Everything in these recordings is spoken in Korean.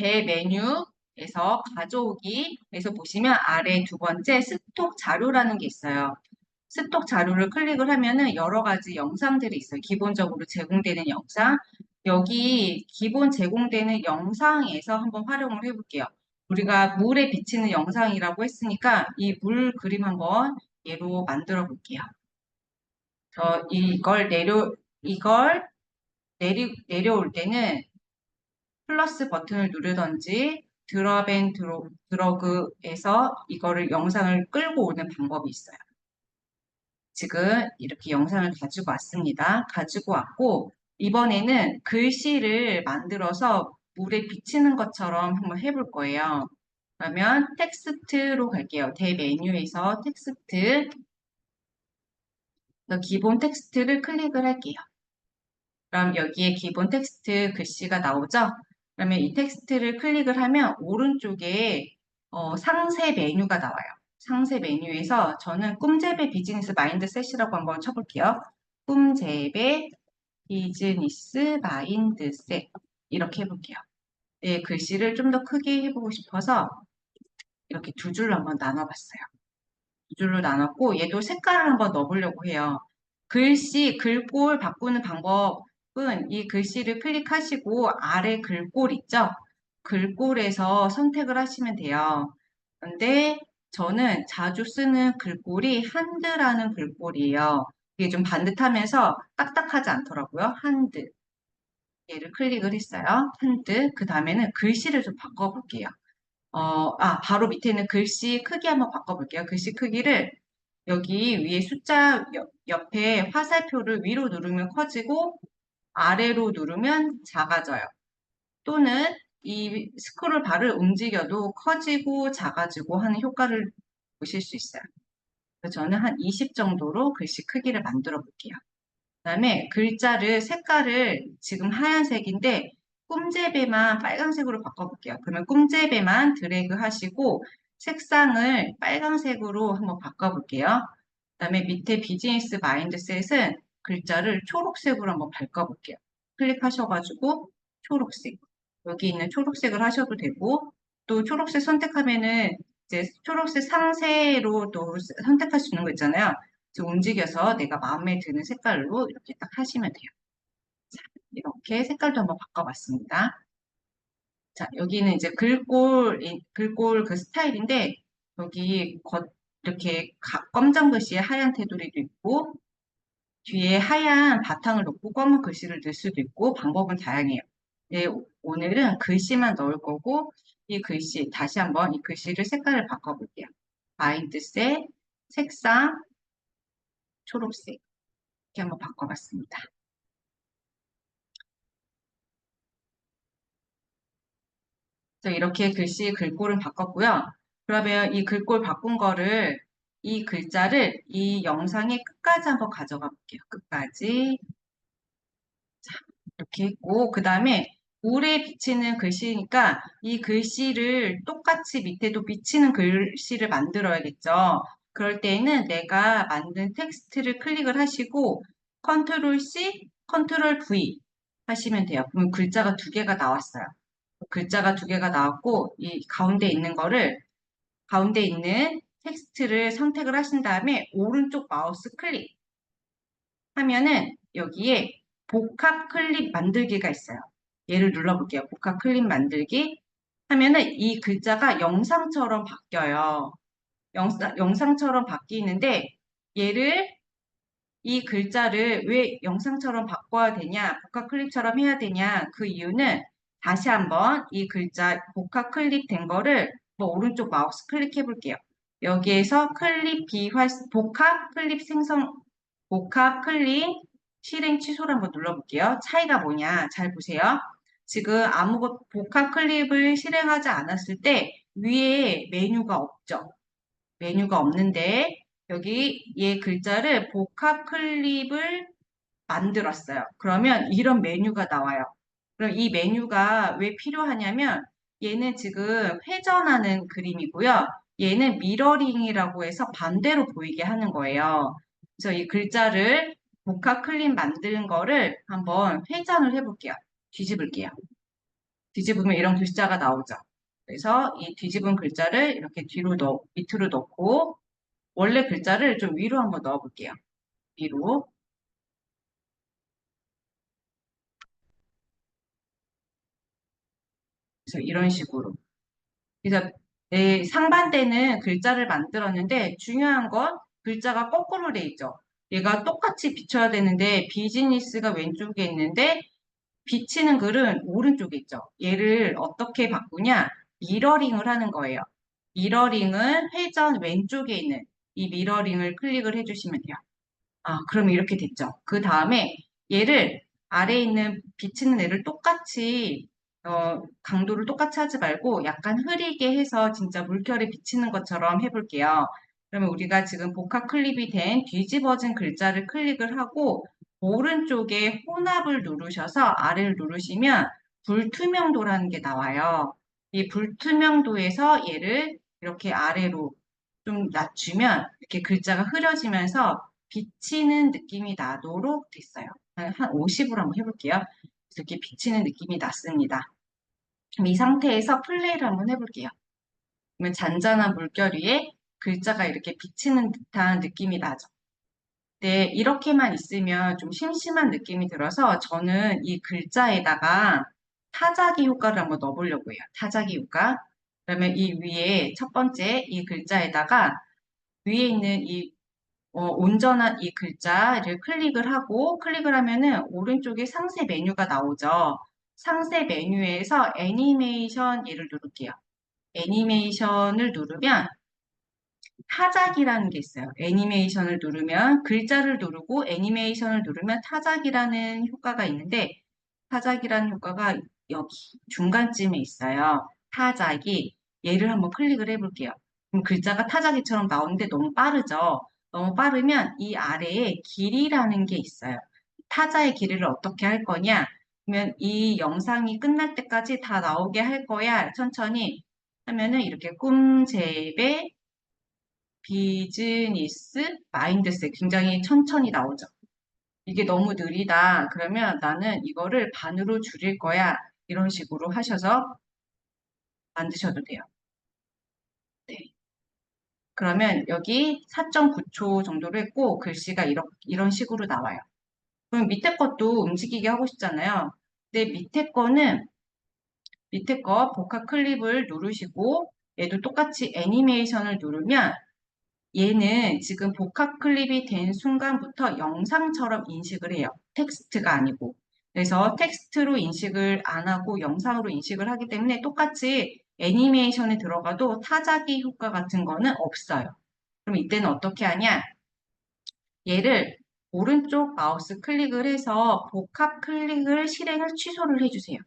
네, 대메뉴에서 가져오기에서 보시면 아래 두 번째 스톡 자료라는 게 있어요. 스톡 자료를 클릭을 하면은 여러 가지 영상들이 있어요. 기본적으로 제공되는 영상. 여기 기본 제공되는 영상에서 한번 활용을 해볼게요. 우리가 물에 비치는 영상이라고 했으니까 이 물 그림 한번 얘로 만들어 볼게요. 저 이걸 내려 이걸 내리 내려올 때는 플러스 버튼을 누르던지 드랍 앤 드로, 드러그에서 이거를 영상을 끌고 오는 방법이 있어요. 지금 이렇게 영상을 가지고 왔습니다. 가지고 왔고 이번에는 글씨를 만들어서 물에 비치는 것처럼 한번 해볼 거예요. 그러면 텍스트로 갈게요. 대메뉴에서 텍스트 기본 텍스트를 클릭을 할게요. 그럼 여기에 기본 텍스트 글씨가 나오죠? 그러면 이 텍스트를 클릭을 하면 오른쪽에 어, 상세 메뉴가 나와요. 상세 메뉴에서 저는 꿈재배 비즈니스 마인드셋이라고 한번 쳐볼게요. 꿈재배 비즈니스 마인드셋 이렇게 해볼게요. 네, 글씨를 좀 더 크게 해보고 싶어서 이렇게 두 줄로 한번 나눠봤어요. 두 줄로 나눴고 얘도 색깔을 한번 넣어보려고 해요. 글씨, 글꼴 바꾸는 방법 은 이 글씨를 클릭하시고 아래 글꼴 있죠? 글꼴에서 선택을 하시면 돼요. 근데 저는 자주 쓰는 글꼴이 한드라는 글꼴이에요. 이게 좀 반듯하면서 딱딱하지 않더라고요. 한드. 얘를 클릭을 했어요. 한드. 그 다음에는 글씨를 좀 바꿔볼게요. 어, 아, 바로 밑에 있는 글씨 크기 한번 바꿔볼게요. 글씨 크기를 여기 위에 숫자 옆, 옆에 화살표를 위로 누르면 커지고 아래로 누르면 작아져요. 또는 이 스크롤 바를 움직여도 커지고 작아지고 하는 효과를 보실 수 있어요. 저는 한 20 정도로 글씨 크기를 만들어 볼게요. 그 다음에 글자를 색깔을 지금 하얀색인데 꿈재배만 빨간색으로 바꿔볼게요. 그러면 꿈재배만 드래그 하시고 색상을 빨간색으로 한번 바꿔볼게요. 그 다음에 밑에 비즈니스 마인드셋은 글자를 초록색으로 한번 바꿔볼게요. 클릭하셔가지고 초록색. 여기 있는 초록색을 하셔도 되고 또 초록색 선택하면은 이제 초록색 상세로 또 선택할 수 있는 거 있잖아요. 움직여서 내가 마음에 드는 색깔로 이렇게 딱 하시면 돼요. 자, 이렇게 색깔도 한번 바꿔봤습니다. 자, 여기는 이제 글꼴, 글꼴 그 스타일인데, 여기 겉, 이렇게 검정 글씨에 하얀 테두리도 있고, 뒤에 하얀 바탕을 놓고 검은 글씨를 넣을 수도 있고, 방법은 다양해요. 네, 오늘은 글씨만 넣을 거고, 이 글씨, 다시 한번 이 글씨를 색깔을 바꿔볼게요. 마인드셋, 색상, 초록색. 이렇게 한번 바꿔봤습니다. 이렇게 글씨 글꼴을 바꿨고요. 그러면 이 글꼴 바꾼 거를 이 글자를 이 영상의 끝까지 한번 가져가 볼게요. 끝까지. 자, 이렇게 했고 그 다음에 물에 비치는 글씨니까 이 글씨를 똑같이 밑에도 비치는 글씨를 만들어야겠죠. 그럴 때에는 내가 만든 텍스트를 클릭을 하시고 컨트롤 C, 컨트롤 V 하시면 돼요. 그러면 글자가 두 개가 나왔어요. 글자가 두 개가 나왔고 이 가운데 있는 거를 가운데 있는 텍스트를 선택을 하신 다음에 오른쪽 마우스 클릭 하면은 여기에 복합 클립 만들기가 있어요. 얘를 눌러볼게요. 복합 클립 만들기 하면은 이 글자가 영상처럼 바뀌어요. 영상, 영상처럼 바뀌는데 얘를 이 글자를 왜 영상처럼 바꿔야 되냐, 복합 클립처럼 해야 되냐 그 이유는 다시 한번 이 글자 복합 클릭된 거를 뭐 오른쪽 마우스 클릭해 볼게요. 여기에서 클릭 비활 복합 클립 생성 복합 클릭 실행 취소를 한번 눌러볼게요. 차이가 뭐냐 잘 보세요. 지금 아무것 복합 클립을 실행하지 않았을 때 위에 메뉴가 없죠. 메뉴가 없는데 여기 얘 글자를 복합 클립을 만들었어요. 그러면 이런 메뉴가 나와요. 그럼 이 메뉴가 왜 필요하냐면 얘는 지금 회전하는 그림이고요. 얘는 미러링이라고 해서 반대로 보이게 하는 거예요. 그래서 이 글자를 복합 클립 만드는 거를 한번 회전을 해볼게요. 뒤집을게요. 뒤집으면 이런 글자가 나오죠. 그래서 이 뒤집은 글자를 이렇게 뒤로 넣, 밑으로 넣고 원래 글자를 좀 위로 한번 넣어볼게요. 위로. 그래서 이런 식으로. 그래서 네, 상반대는 글자를 만들었는데 중요한 건 글자가 거꾸로 돼 있죠. 얘가 똑같이 비춰야 되는데 비즈니스가 왼쪽에 있는데 비치는 글은 오른쪽에 있죠. 얘를 어떻게 바꾸냐? 미러링을 하는 거예요. 미러링은 회전 왼쪽에 있는 이 미러링을 클릭을 해주시면 돼요. 아, 그럼 이렇게 됐죠. 그 다음에 얘를 아래에 있는 비치는 애를 똑같이 어, 강도를 똑같이 하지 말고 약간 흐리게 해서 진짜 물결이 비치는 것처럼 해볼게요. 그러면 우리가 지금 복합 클립이 된 뒤집어진 글자를 클릭을 하고 오른쪽에 혼합을 누르셔서 아래를 누르시면 불투명도라는 게 나와요. 이 불투명도에서 얘를 이렇게 아래로 좀 낮추면 이렇게 글자가 흐려지면서 비치는 느낌이 나도록 됐어요. 한 50으로 한번 해볼게요. 이렇게 비치는 느낌이 났습니다. 이 상태에서 플레이를 한번 해볼게요. 그러면 잔잔한 물결 위에 글자가 이렇게 비치는 듯한 느낌이 나죠. 네, 이렇게만 있으면 좀 심심한 느낌이 들어서 저는 이 글자에다가 타자기 효과를 한번 넣어보려고 해요. 타자기 효과. 그러면 이 위에 첫 번째 이 글자에다가 위에 있는 이 어, 온전한 이 글자를 클릭을 하고 클릭을 하면은 오른쪽에 상세 메뉴가 나오죠. 상세 메뉴에서 애니메이션 얘를 누를게요. 애니메이션을 누르면 타작이라는 게 있어요. 애니메이션을 누르면 글자를 누르고 애니메이션을 누르면 타작이라는 효과가 있는데 타작이라는 효과가 여기 중간쯤에 있어요. 타작이 얘를 한번 클릭을 해볼게요. 그럼 글자가 타작이처럼 나오는데 너무 빠르죠. 너무 빠르면 이 아래에 길이라는 게 있어요. 타자의 길이를 어떻게 할 거냐? 그러면 이 영상이 끝날 때까지 다 나오게 할 거야. 천천히 하면은 이렇게 꿈제배 비즈니스 마인드셋 굉장히 천천히 나오죠. 이게 너무 느리다. 그러면 나는 이거를 반으로 줄일 거야. 이런 식으로 하셔서 만드셔도 돼요. 네. 그러면 여기 4.9초 정도로 했고 글씨가 이런, 이런 식으로 나와요. 그럼 밑에 것도 움직이게 하고 싶잖아요. 근데 밑에 거는 밑에 거 복합 클립을 누르시고 얘도 똑같이 애니메이션을 누르면 얘는 지금 복합 클립이 된 순간부터 영상처럼 인식을 해요. 텍스트가 아니고. 그래서 텍스트로 인식을 안 하고 영상으로 인식을 하기 때문에 똑같이 애니메이션에 들어가도 타자기 효과 같은 거는 없어요. 그럼 이때는 어떻게 하냐? 얘를 오른쪽 마우스 클릭을 해서 복합 클릭을 실행을 취소를 해주세요.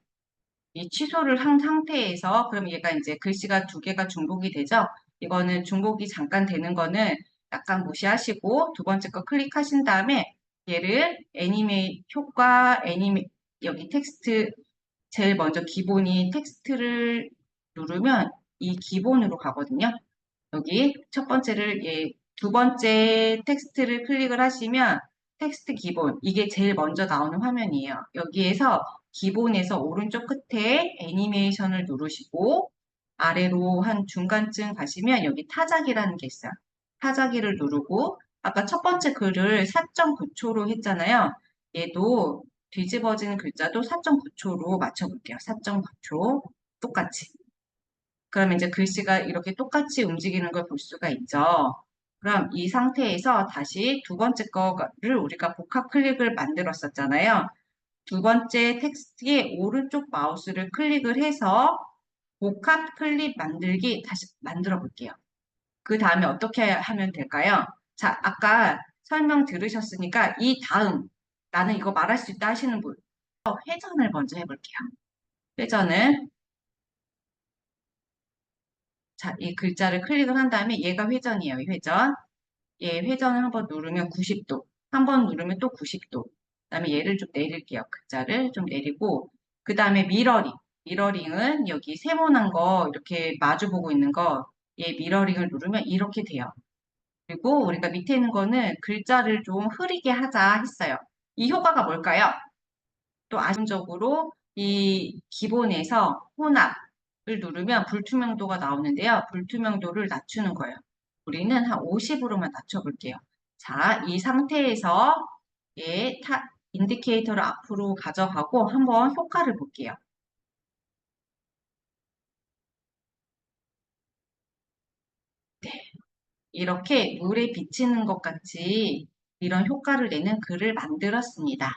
이 취소를 한 상태에서 그럼 얘가 이제 글씨가 두 개가 중복이 되죠. 이거는 중복이 잠깐 되는 거는 약간 무시하시고 두 번째 거 클릭하신 다음에 얘를 애니메 효과 애니메 여기 텍스트 제일 먼저 기본이 텍스트를 누르면 이 기본으로 가거든요. 여기 첫 번째를 예, 두 번째 텍스트를 클릭을 하시면 텍스트 기본 이게 제일 먼저 나오는 화면이에요. 여기에서 기본에서 오른쪽 끝에 애니메이션을 누르시고 아래로 한 중간쯤 가시면 여기 타자기라는 게 있어요. 타자기를 누르고 아까 첫 번째 글을 4.9초로 했잖아요. 얘도 뒤집어지는 글자도 4.9초로 맞춰볼게요. 4.9초 똑같이. 그러면 이제 글씨가 이렇게 똑같이 움직이는 걸 볼 수가 있죠. 그럼 이 상태에서 다시 두 번째 거를 우리가 복합 클릭을 만들었었잖아요. 두 번째 텍스트의 오른쪽 마우스를 클릭을 해서 복합 클립 만들기 다시 만들어 볼게요. 그 다음에 어떻게 하면 될까요? 자, 아까 설명 들으셨으니까 이 다음 나는 이거 말할 수 있다 하시는 분 회전을 먼저 해볼게요. 회전은 자, 이 글자를 클릭을 한 다음에 얘가 회전이에요. 회전. 얘 회전을 한 번 누르면 90도. 한 번 누르면 또 90도. 그 다음에 얘를 좀 내릴게요. 글자를 좀 내리고 그 다음에 미러링. 미러링은 여기 세모난 거 이렇게 마주 보고 있는 거 얘 미러링을 누르면 이렇게 돼요. 그리고 우리가 밑에 있는 거는 글자를 좀 흐리게 하자 했어요. 이 효과가 뭘까요? 또 아쉬적으로 이 기본에서 혼합을 누르면 불투명도가 나오는데요. 불투명도를 낮추는 거예요. 우리는 한 50으로만 낮춰볼게요. 자, 이 상태에서 예, 타, 인디케이터를 앞으로 가져가고 한번 효과를 볼게요. 네. 이렇게 물에 비치는 것 같이 이런 효과를 내는 글을 만들었습니다.